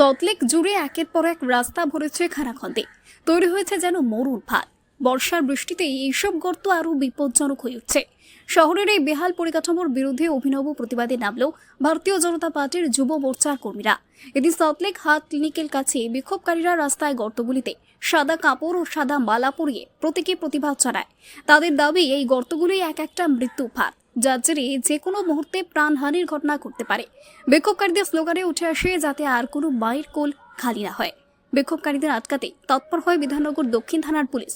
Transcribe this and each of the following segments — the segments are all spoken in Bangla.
সল্টলেক জুড়ে একের পর এক রাস্তা ভরেছে খানাখন্দে। তৈরি হয়েছে যেন মরুর ভাত বর্ষার বৃষ্টিতে এইসব গর্ত আরও বিপজ্জনক হয়ে উঠছে। শহরের এই বেহাল পরিকাঠামোর বিরুদ্ধে অভিনব প্রতিবাদে নামল ভারতীয় জনতা পার্টির যুব মোর্চার কর্মীরা। এদিন সল্টলেক হাট ক্লিনিকের কাছে বিক্ষোভকারীরা রাস্তায় গর্তগুলিতে সাদা কাপড় ও সাদা মালা পরিয়ে প্রতীকী প্রতিবাদ জানায়। তাদের দাবি, এই গর্তগুলি এক একটা মৃত্যু ফাঁদ যার জেরে যে কোনো মুহূর্তে প্রাণহানির ঘটনা ঘটতে পারে। বিক্ষোভকারীদের স্লোগানে উঠে আসে যাতে আর কোনো মায়ের কোল খালি না হয়। বিক্ষোভকারীদের আটকাতে তৎপর হয় বিধাননগর দক্ষিণ থানার পুলিশ।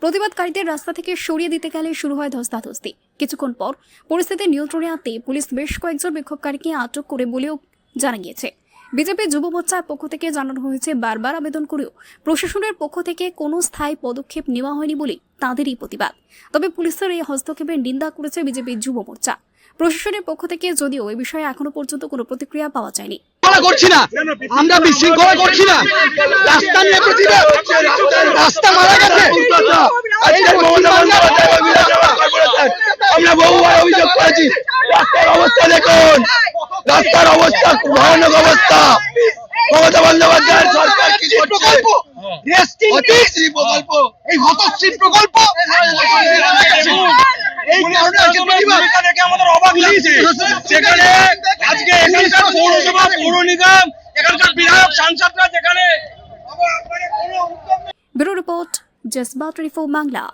প্রতিবাদকারীদের রাস্তা থেকে সরিয়ে দিতে গেলে শুরু হয় ধস্তাধস্তি। কিছুক্ষণ পর পরিস্থিতি নিয়ন্ত্রণে আনতে পুলিশ বেশ কয়েকজন বিক্ষোভকারীকে আটক করে বলেও জানা গিয়েছে। বিজেপি যুব মোর্চার পক্ষ থেকে জানানো হয়েছে বারবার আবেদন করেও প্রশাসনের পক্ষ থেকে কোনো স্থায়ী পদক্ষেপ নেওয়া হয়নি বলে তাঁদেরই প্রতিবাদ। তবে পুলিশের এই হস্তক্ষেপের নিন্দা করেছে বিজেপি যুব মোর্চা। প্রশাসনের পক্ষ থেকে যদিও এ বিষয়ে এখনও পর্যন্ত কোনো প্রতিক্রিয়া পাওয়া যায়নি। করছি না। আমরা বিশৃঙ্খলা করছি না। রাস্তা নিয়ে প্রতিবাদ। রাস্তা মারা গেছে। আমরা বহুবার অভিযোগ করেছি। রাস্তার অবস্থা দেখুন। রাস্তার অবস্থা খুব ভয়ানক অবস্থা। মমতা বন্দ্যোপাধ্যায়ের সরকার কি করছে? প্রকল্প। এই হতশ্রী প্রকল্প। এই কারণে আজকে প্রতিবাদ আমাদের অবাক লাগছে যেখানে আজকে এখানকার পৌরসভা পৌর নিগম এখানকার বিধায়ক সাংসদরা যেখানে। Bureau report Bangla.